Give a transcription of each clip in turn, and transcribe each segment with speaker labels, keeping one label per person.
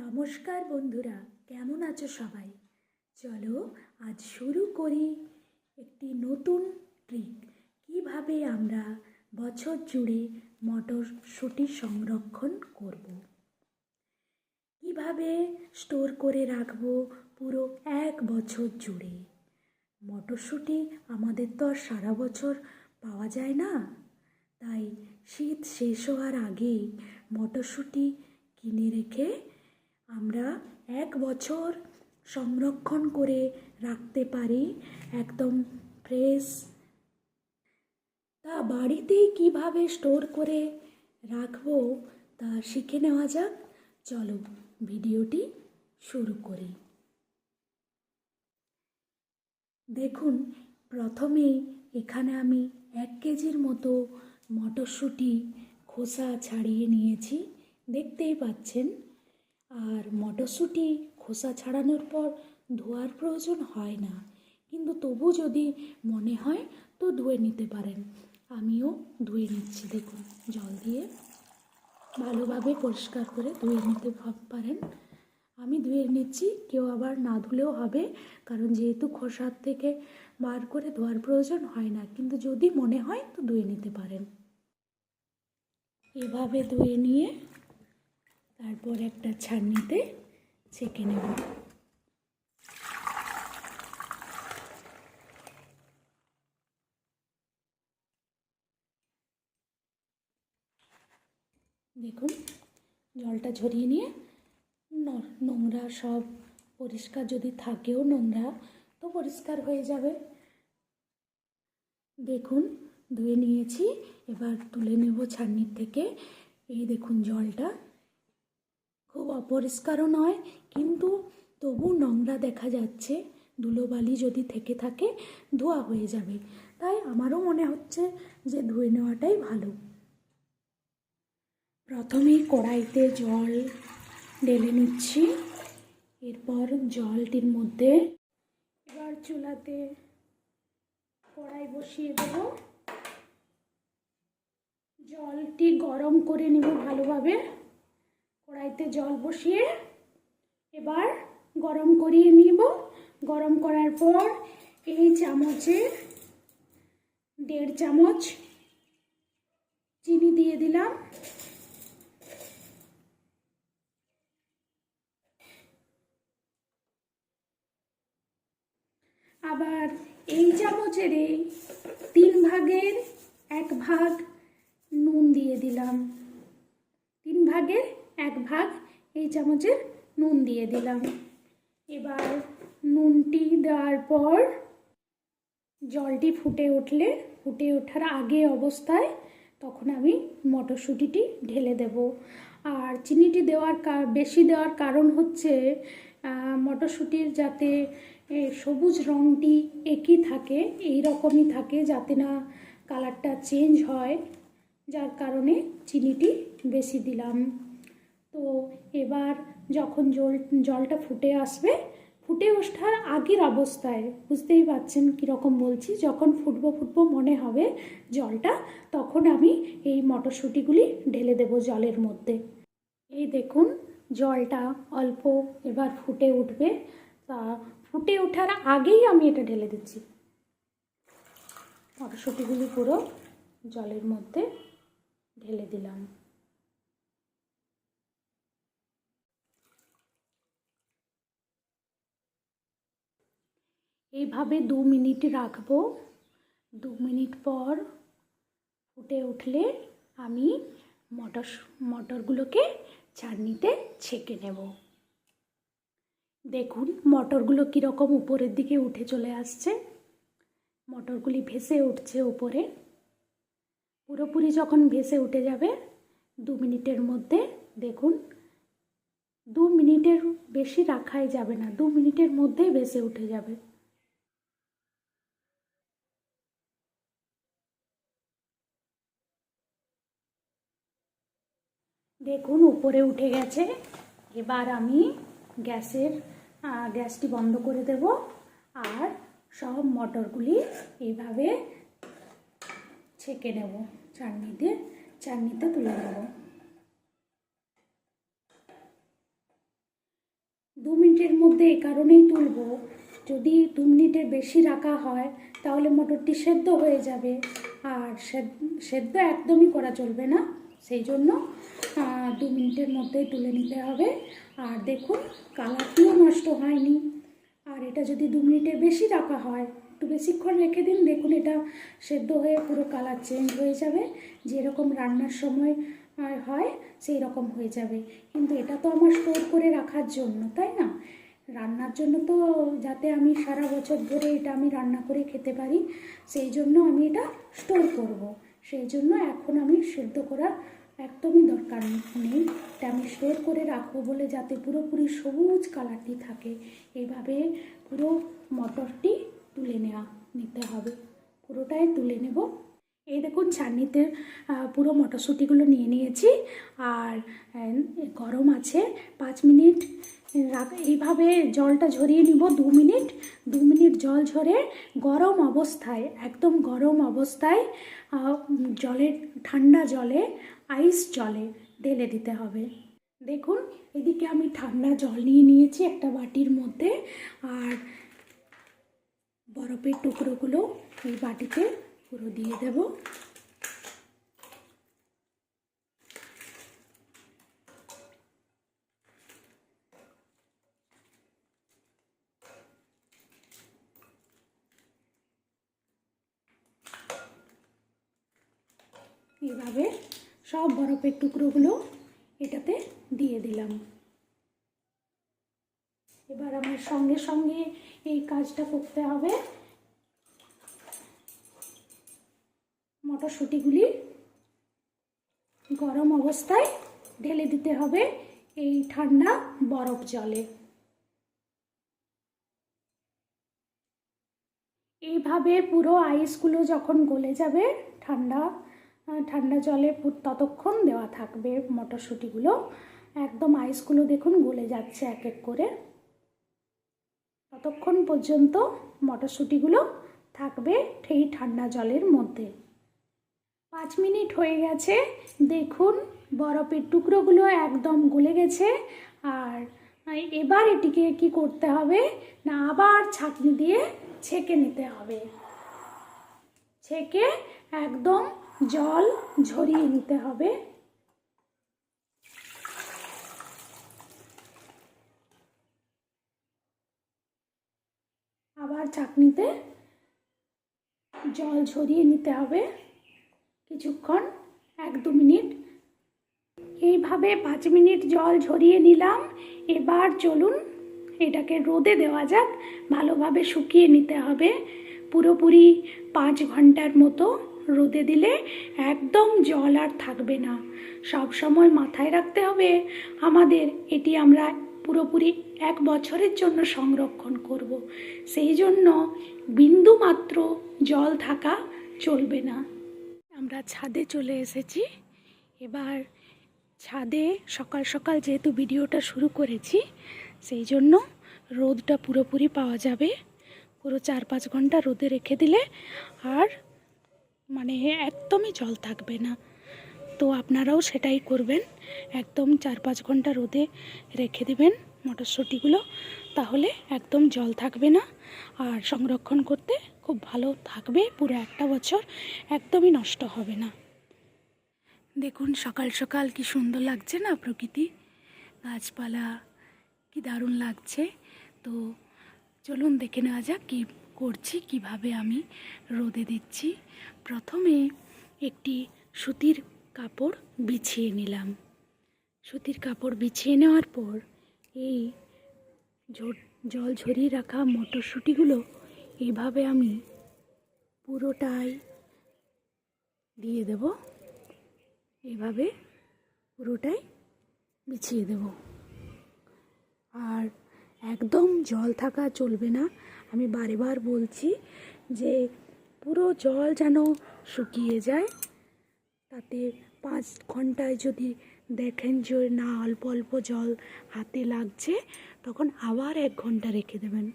Speaker 1: নমস্কার বন্ধুরা, কেমন আছো সবাই? চলো আজ শুরু করি একটি নতুন ট্রিক কীভাবে আমরা বছর জুড়ে মটরশুঁটি সংরক্ষণ করব। কীভাবে স্টোর করে রাখব পুরো এক বছর জুড়ে? মটরশুঁটি আমাদের তো আর সারা বছর পাওয়া যায় না। তাই শীত শেষ হওয়ার আগেই মটরশুঁটি কিনে রেখে আমরা এক বছর সংরক্ষণ করে রাখতে পারি একদম ফ্রেশ। তা বাড়িতেই কীভাবে স্টোর করে রাখব তা শিখে নেওয়া যাক। চলো ভিডিওটি শুরু করি। দেখুন প্রথমেই এখানে আমি এক কেজির মতো মটরশুঁটি খোসা ছাড়িয়ে নিয়েছি। দেখতেই পাচ্ছেন আর মটরশুঁটি খোসা ছাড়ানোর পর ধোয়ার প্রয়োজন হয় না। কিন্তু তবু যদি মনে হয় তো ধুয়ে নিতে পারেন। আমিও ধুয়ে নিচ্ছি, দেখুন, জল দিয়ে ভালোভাবে পরিষ্কার করে ধুয়ে নিতে পারেন। আমি ধুয়ে নিচ্ছি, কেউ আবার না ধুলেও হবে, কারণ যেহেতু খোসার থেকে বার করে ধোয়ার প্রয়োজন হয় না, কিন্তু যদি মনে হয় তো ধুয়ে নিতে পারেন। এভাবে ধুয়ে নিয়ে তারপর একটা ছাড়নিতে ছেঁকে নেব। দেখুন, জলটা ঝরিয়ে নিয়ে নোংরা সব পরিষ্কার যদি থাকেও নোংরা, তো পরিষ্কার হয়ে যাবে। দেখুন, ধুয়ে নিয়েছি, এবার তুলে নেব ছাড়নির থেকে। এই দেখুন জলটা। খুব অপরিষ্কারও নয়, কিন্তু তবু নোংরা দেখা যাচ্ছে। ধুলোবালি যদি থেকে থাকে, ধোয়া হয়ে যাবে। তাই আমারও মনে হচ্ছে যে ধুয়ে নেওয়াটাই ভালো। প্রথমে কড়াইতে জল ঢেলে নিচ্ছি। এরপর জলটির মধ্যে এবার চুলাতে কড়াই বসিয়ে দেব। জলটি গরম করে নেব ভালোভাবে। কড়াইতে জল বসিয়ে এবার গরম করিয়ে নিব। গরম করার পর এই চামচের দেড় চামচ চিনি দিয়ে দিলাম। আবার এই চামচের তিন ভাগের এক ভাগ নুন দিয়ে দিলাম। তিন ভাগের এক ভাগ এই চামচের নুন দিয়ে দিলাম। এবার নুনটি দেওয়ার পর জলটি ফুটে উঠলে, ফুটে ওঠার আগে অবস্থায় তখন আমি মটরশুঁটিটি ঢেলে দেব। আর চিনিটি দেওয়ার বেশি দেওয়ার কারণ হচ্ছে মটরশুঁটির যাতে সবুজ রঙটি একই থাকে, এই রকমই থাকে যাতে না কালারটা চেঞ্জ হয়, যার কারণে চিনিটি বেশি দিলাম। তো এবার যখন জল, জলটা ফুটে আসবে, ফুটে ওঠার আগের অবস্থায়, বুঝতেই পারছেন কীরকম বলছি, যখন ফুটবো ফুটবো মনে হবে জলটা, তখন আমি এই মটরশুঁটিগুলি ঢেলে দেবো জলের মধ্যে। এই দেখুন, জলটা অল্প এবার ফুটে উঠবে। তা ফুটে ওঠার আগেই আমি এটা ঢেলে দিচ্ছি। মটরশুঁটিগুলি পুরো জলের মধ্যে ঢেলে দিলাম। এইভাবে দু মিনিট রাখব। দু মিনিট পর ফুটে উঠলে আমি মটর, মটরগুলোকে চাটনিতে ছেঁকে নেব। দেখুন মটরগুলো কীরকম উপরের দিকে উঠে চলে আসছে। মটরগুলি ভেসে উঠছে উপরে। পুরোপুরি যখন ভেসে উঠে যাবে, দু মিনিটের মধ্যে দেখুন, দু মিনিটের বেশি রাখাই যাবে না, দু মিনিটের মধ্যেই ভেসে উঠে যাবে। দেখুন, উপরে উঠে গেছে। এবার আমি গ্যাসের গ্যাসটি বন্ধ করে দেব আর সব মটরগুলি এইভাবে ছেঁকে নেব। চাটনিতে চাটনিতে তুলে নেব। দু মিনিটের মধ্যে এই কারণেই তুলবো। যদি দু মিনিটের বেশি রাখা হয়, তাহলে মটরটি সেদ্ধ হয়ে যাবে। আর সেদ- সেদ্ধ একদমই করা চলবে না। সেই জন্য দু মিনিটের মধ্যেই তুলে নিতে হবে। আর দেখুন, কালারটিও নষ্ট হয়নি। আর এটা যদি দু মিনিটের বেশি রাখা হয়, একটু বেশিক্ষণ রেখে দিন। দেখুন, এটা সেদ্ধ হয়ে পুরো কালার চেঞ্জ হয়ে যাবে। যেরকম রান্নার সময় হয়, সেই রকম হয়ে যাবে। কিন্তু এটা তো আমার স্টোর করে রাখার জন্য, তাই না? রান্নার জন্য তো যাতে আমি সারা বছর ধরে এটা আমি রান্না করে খেতে পারি, সেই জন্য আমি এটা স্টোর করব। সেই জন্য এখন আমি সেদ্ধ করার একদমই দরকার নেই। এটা আমি স্টোর করে রাখব বলে যাতে পুরোপুরি সবুজ কালারটি থাকে। এইভাবে পুরো মটরটি তুলে নেওয়া নিতে হবে। পুরোটাই তুলে নেব। এই দেখুন আহ, পুরো মটরশুঁটিগুলো নিয়ে নিয়েছি। আর গরম আছে। পাঁচ মিনিট এইভাবে জলটা ঝরিয়ে নিব দু মিনিট। দু মিনিট জল ঝরে গরম অবস্থায়, একদম গরম অবস্থায় জলে ঠান্ডা জলে আইস জলে ঢেলে দিতে হবে। দেখুন, এদিকে আমি ঠান্ডা জল নিয়ে নিয়েছি একটা বাটির মধ্যে, আর বরফের টুকরোগুলো এই বাটিতে পুরো দিয়ে দেব। এইভাবে সব বরফের টুকরোগুলো এটাতে দিয়ে দিলাম। এবার আমার সঙ্গে সঙ্গে এই কাজটা করতে হবে। মটরশুঁটিগুলি গরম অবস্থায় ঢেলে দিতে হবে এই ঠান্ডা বরফ জলে। এইভাবে পুরো আইসগুলো যখন গলে যাবে ঠান্ডা ঠান্ডা জলে ততক্ষণ দেওয়া থাকবে মটরশুঁটিগুলো। একদম আইসগুলো দেখুন গলে যাচ্ছে এক এক করে। ততক্ষণ পর্যন্ত মটরশুঁটিগুলো থাকবে সেই ঠান্ডা জলের মধ্যে। পাঁচ মিনিট হয়ে গেছে। দেখুন বরফের টুকরোগুলো একদম গলে গেছে। আর এবার এটিকে কি করতে হবে? না, আবার ছাঁকনি দিয়ে ছেঁকে নিতে হবে। ছেঁকে একদম জল ঝরিয়ে নিতে হবে। আবার চাটনিতে জল ঝরিয়ে নিতে হবে। কিছুক্ষণ, এক দু মিনিট। এইভাবে পাঁচ মিনিট জল ঝরিয়ে নিলাম। এবার চলুন, এটাকে রোদে দেওয়া যাক। ভালোভাবে শুকিয়ে নিতে হবে। পুরোপুরি পাঁচ ঘণ্টার মতো। রোদে দিলে একদম জল আর থাকবে না। সব সময় মাথায় রাখতে হবে, আমাদের এটি আমরা পুরোপুরি এক বছরের জন্য সংরক্ষণ করব। সেই জন্য বিন্দু মাত্র জল থাকা চলবে না। আমরা ছাদে চলে এসেছি। এবার ছাদে সকাল সকাল যেহেতু ভিডিওটা শুরু করেছি, সেই জন্য রোদটা পুরোপুরি পাওয়া যাবে। পুরো চার পাঁচ ঘণ্টা রোদে রেখে দিলে আর মানে একদমই জল থাকবে না। তো আপনারাও সেটাই করবেন। একদম চার পাঁচ ঘণ্টা রোদে রেখে দেবেন মটরশুঁটিগুলো। তাহলে একদম জল থাকবে না। আর সংরক্ষণ করতে খুব ভালো থাকবে পুরো একটা বছর। একদমই নষ্ট হবে না। দেখুন সকাল সকাল কি সুন্দর লাগছে না প্রকৃতি? গাছপালা কি দারুণ লাগছে। তো চলুন দেখে নেওয়া যাক কী করছি, কীভাবে আমি রোদে দিচ্ছি। প্রথমে একটি সুতির কাপড় বিছিয়ে নিলাম। সুতির কাপড় বিছিয়ে নেওয়ার পর এই জল ঝরিয়ে রাখা মটরশুঁটিগুলো এইভাবে আমি পুরোটাই দিয়ে দেব। এভাবে পুরোটাই বিছিয়ে দেব। আর একদম জল থাকা চলবে না। আমি বারেবার বলছি যে পুরো জল যেন শুকিয়ে যায়। তাতে পাঁচ ঘন্টায় যদি দেখেন যে না অল্প অল্প জল হাতে লাগছে, তখন আবার এক ঘণ্টা রেখে দেবেন।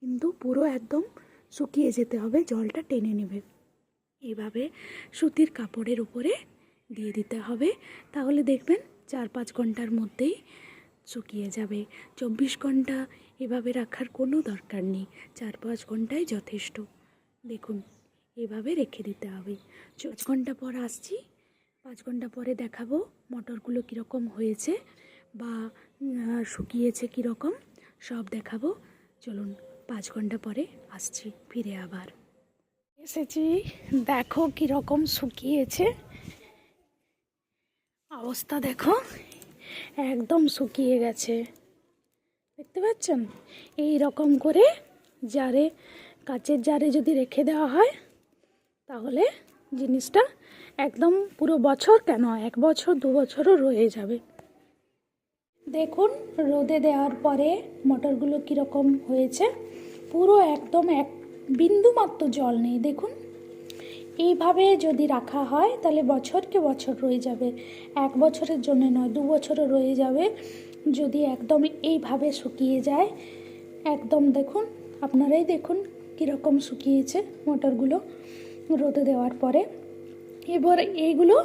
Speaker 1: কিন্তু পুরো একদম শুকিয়ে যেতে হবে, জলটা টেনে নেবে। এইভাবে সুতির কাপড়ের উপরে দিয়ে দিতে হবে। তাহলে দেখবেন চার পাঁচ ঘণ্টার মধ্যেই শুকিয়ে যাবে। চব্বিশ ঘণ্টা এভাবে রাখার কোনো দরকার নেই। চার পাঁচ ঘন্টাই যথেষ্ট। দেখুন, এভাবে রেখে দিতে হবে। পাঁচ ঘণ্টা পর আসছি। পাঁচ ঘণ্টা পরে দেখাবো মটরগুলো কীরকম হয়েছে বা শুকিয়েছে কীরকম, সব দেখাবো। চলুন, পাঁচ ঘণ্টা পরে আসছি, ফিরে আবার। এসেছি, দেখো কীরকম শুকিয়েছে। অবস্থা দেখো, একদম শুকিয়ে গেছে। দেখতে পাচ্ছেন? এই রকম করে জারে কাচের জারে যদি রেখে দেওয়া হয়, তাহলে জিনিসটা একদম পুরো বছর কেন? এক বছর, দু বছরও রয়ে যাবে। দেখুন, রোদে দেওয়ার পরে মটরগুলো কীরকম হয়েছে। পুরো একদম এক বিন্দু মাত্র জল নেই, দেখুন। এইভাবে যদি রাখা হয়, তাহলে বছরকে বছর রয়ে যাবে। এক বছরের জন্য নয়, দু বছরও রয়ে যাবে। যদি একদম এইভাবে শুকিয়ে যায়, একদম দেখুন, আপনারাই দেখুন কীরকম শুকিয়েছে মটরগুলো রোদে দেওয়ার পরে। এবার এইগুলো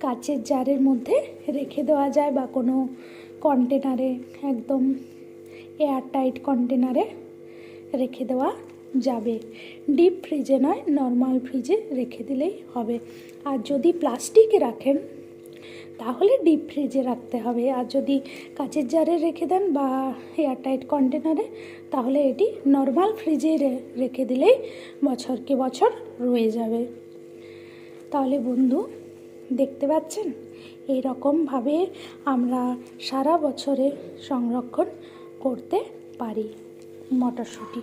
Speaker 1: কাচের জারের মধ্যে রেখে দেওয়া যায় বা কোনো কন্টেনারে একদম এয়ার টাইট কন্টেনারে রেখে দেওয়া যাবে। ডিপ ফ্রিজে নয় নর্মাল ফ্রিজে রেখে দিলেই হবে। আর যদি প্লাস্টিকে রাখেন তাহলে ডিপ ফ্রিজে রাখতে হবে। আর যদি কাচের জারে রেখে দেন বা এয়ারটাইট কন্টেনারে তাহলে এটি নর্মাল ফ্রিজে রেখে দিলেই বছরকে বছর রয়ে যাবে। তাহলে বন্ধু, দেখতে পাচ্ছেন? এই রকমভাবে আমরা সারা বছরে সংরক্ষণ করতে পারি মটরশুঁটি।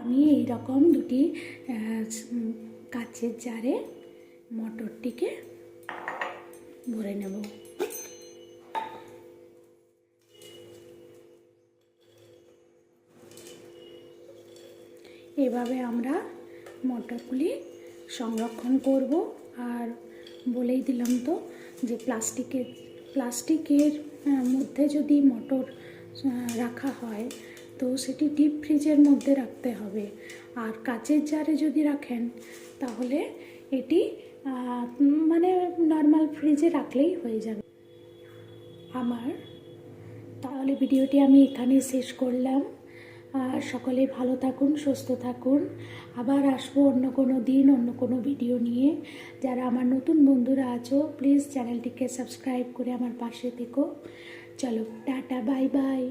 Speaker 1: আমি এই রকম দুটি কাচের জারে মটরটিকে ভরে নেব। এভাবে আমরা মটরগুলি সংরক্ষণ করব। আর বলেই দিলাম তো যে প্লাস্টিকের প্লাস্টিকের মধ্যে যদি মটর রাখা হয়, তো সেটি ডিপ ফ্রিজের মধ্যে রাখতে হবে। আর কাচের জারে যদি রাখেন, তাহলে এটি মানে নর্মাল ফ্রিজে রাখলেই হয়ে যাবে। আমার, তাহলে ভিডিওটি আমি এখানেই শেষ করলাম। সকলে ভালো থাকুন, সুস্থ থাকুন। আবার আসব অন্য কোনো দিন, অন্য কোনো ভিডিও নিয়ে। যারা আমার নতুন বন্ধুরা আছো প্লিজ চ্যানেলটিকে সাবস্ক্রাইব করে আমার পাশে থেকো। চলো, টাটা বাই বাই